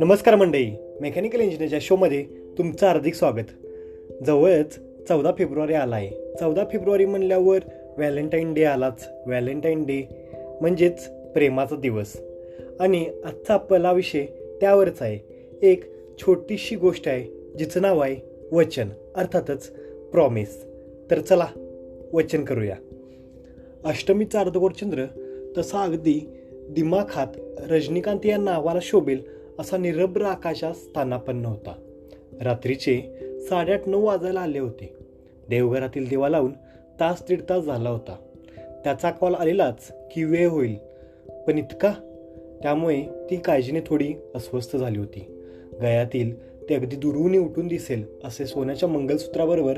नमस्कार मंडळी. मेकॅनिकल इंजिनिअरच्या शोमध्ये तुमचं हार्दिक स्वागत. जवळच चौदा फेब्रुवारी आला आहे चौदा फेब्रुवारी म्हणल्यावर व्हॅलेंटाईन डे आलाच. व्हॅलेंटाईन डे म्हणजेच प्रेमाचा दिवस. आणि आजचा आपला विषय त्यावरच आहे. एक छोटीशी गोष्ट आहे जिचं नाव आहे वचन. अर्थातच प्रॉमिस तर चला वचन करूया. अष्टमीचा अर्धगोर चंद्र तसा अगदी दिमाखात रजनीकांत या नावाला शोभेल असा निरभ्र आकाशात स्थानापन्न होता. रात्रीचे साडेआठ नऊ वाजायला आले होते. देवघरातील दिवा लावून तास दीड तास झाला होता. त्याचा कॉल आलेलाच की वेळ होईल. पण इतका? त्यामुळे ती काळजीने थोडी अस्वस्थ झाली होती. गयातील ते अगदी दुरून उठून दिसेल असे सोन्याच्या मंगलसूत्राबरोबर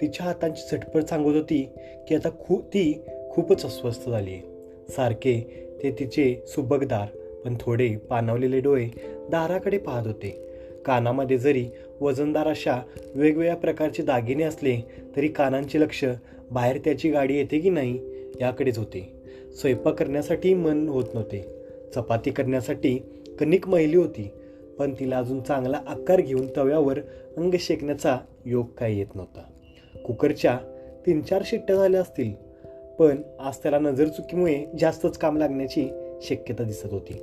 तिच्या हातांची झटपट सांगत होती की आता खू ती खूपच अस्वस्थ झाली. आहे सारखे ते तिचे सुबकदार पण थोडे पानावलेले डोळे दाराकडे पाहत होते. कानामध्ये जरी वजनदार अशा वेगवेगळ्या प्रकारचे दागिने असले तरी कानांचे लक्ष बाहेर त्याची गाडी येते की नाही याकडेच होते. स्वयंपाक करण्यासाठी मन होत नव्हते. चपाती करण्यासाठी कणिक महिली होती पण तिला अजून चांगला आकार घेऊन तव्यावर अंग शेकण्याचा योग काही येत नव्हता. कुकरच्या तीन चार शिट्ट्या झाल्या असतील पण आज त्याला नजर चुकीमुळे जास्तच काम लागण्याची शक्यता दिसत होती.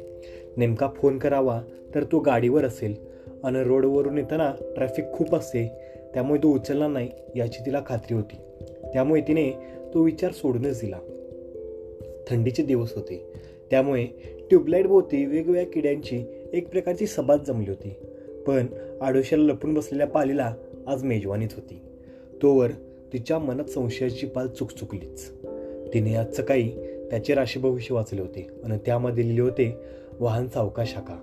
नेमका फोन करावा तर तो गाडीवर असेल. आणि रोडवरून येताना ट्रॅफिक खूप असते त्यामुळे तो उचलला नाही याची तिला खात्री होती. त्यामुळे तिने तो विचार सोडूनच दिला. थंडीचे दिवस होते. त्यामुळे ट्यूबलाईट भोवती वेगवेगळ्या किड्यांची एक प्रकारची सभात जमली होती. पण आडोशाला लपून बसलेल्या पालीला आज मेजवानीच होती. तोवर तिच्या मनात संशयाची पाल चुकचुकलीच. तिने आज सकाळी त्याचे राशी भविष्य वाचले होते आणि त्यामध्ये लिहिले होते वाहन सावका शाखा.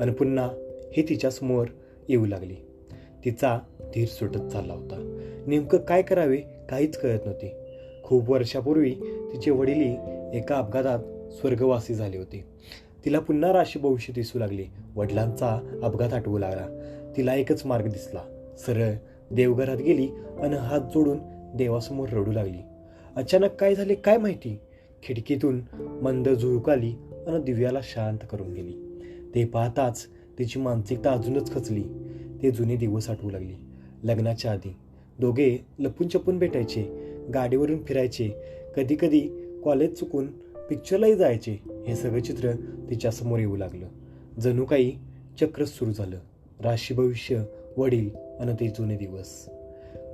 आणि पुन्हा हे तिच्यासमोर येऊ लागली. तिचा धीर सुटत चालला होता. नेमकं काय करावे काहीच कळत नव्हते. खूप वर्षापूर्वी तिचे वडीलही एका अपघातात स्वर्गवासी झाले होते. तिला पुन्हा राशी भविष्य दिसू लागले. वडिलांचा अपघात आठवू लागला. तिला एकच मार्ग दिसला. सरळ देवघरात गेली आणि हात जोडून देवासमोर रडू लागली. अचानक काय झाले काय माहिती? खिडकीतून मंद झुळूक आली आणि दिव्याला शांत करून गेली. ते पाहताच तिची मानसिकता अजूनच खचली. ते जुने दिवस आठवू लागली. लग्नाच्या आधी दोघे लपून चपून भेटायचे गाडीवरून फिरायचे कधी कधी कॉलेज चुकून पिक्चरलाही जायचे हे सगळं चित्र तिच्यासमोर येऊ लागलं. जणू काही चक्रच सुरू झालं. राशी भविष्य वडील आणि ते जुने दिवस.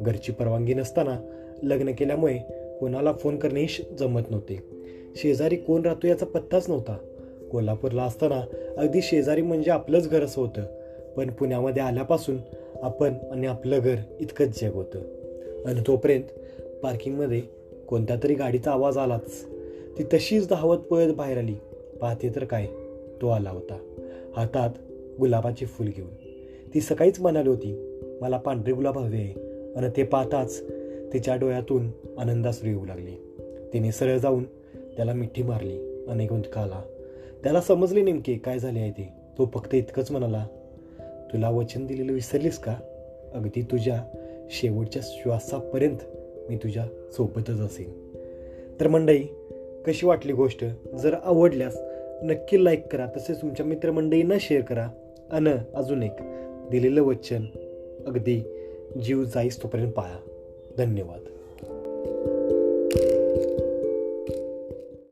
घरची परवानगी नसताना लग्न केल्यामुळे कोणाला फोन करणेही जमत नव्हते. शेजारी कोण राहतो याचा पत्ताच नव्हता. कोल्हापूरला असताना अगदी शेजारी म्हणजे आपलंच घर असं होतं. पण पुण्यामध्ये आल्यापासून आपण आणि आपलं घर इतकंच जग होतं. आणि तोपर्यंत पार्किंगमध्ये कोणत्या तरी गाडीचा आवाज आलाच. ती तशीच धावत पळत बाहेर आली. पाहते तर काय? तो आला होता. हातात गुलाबाचे फूल घेऊन. ती सकाळीच म्हणाली होती मला पांढरे गुलाब हवे आहे. आणि ते पाहताच तिच्या डोळ्यातून आनंदाश्रू येऊ लागली. तिने सरळ जाऊन त्याला मिठी मारली आणि गुंतका आला. त्याला समजले नेमके काय झाले आहे ते. तो फक्त इतकंच म्हणाला तुला वचन दिलेलं विसरलीस का? अगदी तुझ्या शेवटच्या श्वासापर्यंत मी तुझ्या सोबतच असेन. तर मंडई कशी वाटली गोष्ट? जर आवडल्यास नक्की लाईक करा तसेच तुमच्या मित्रमंडळींना शेअर करा. आणि अजून एक दिलेलं वचन अगदी जीव जाईस तोपर्यंत पाळा. धन्यवाद.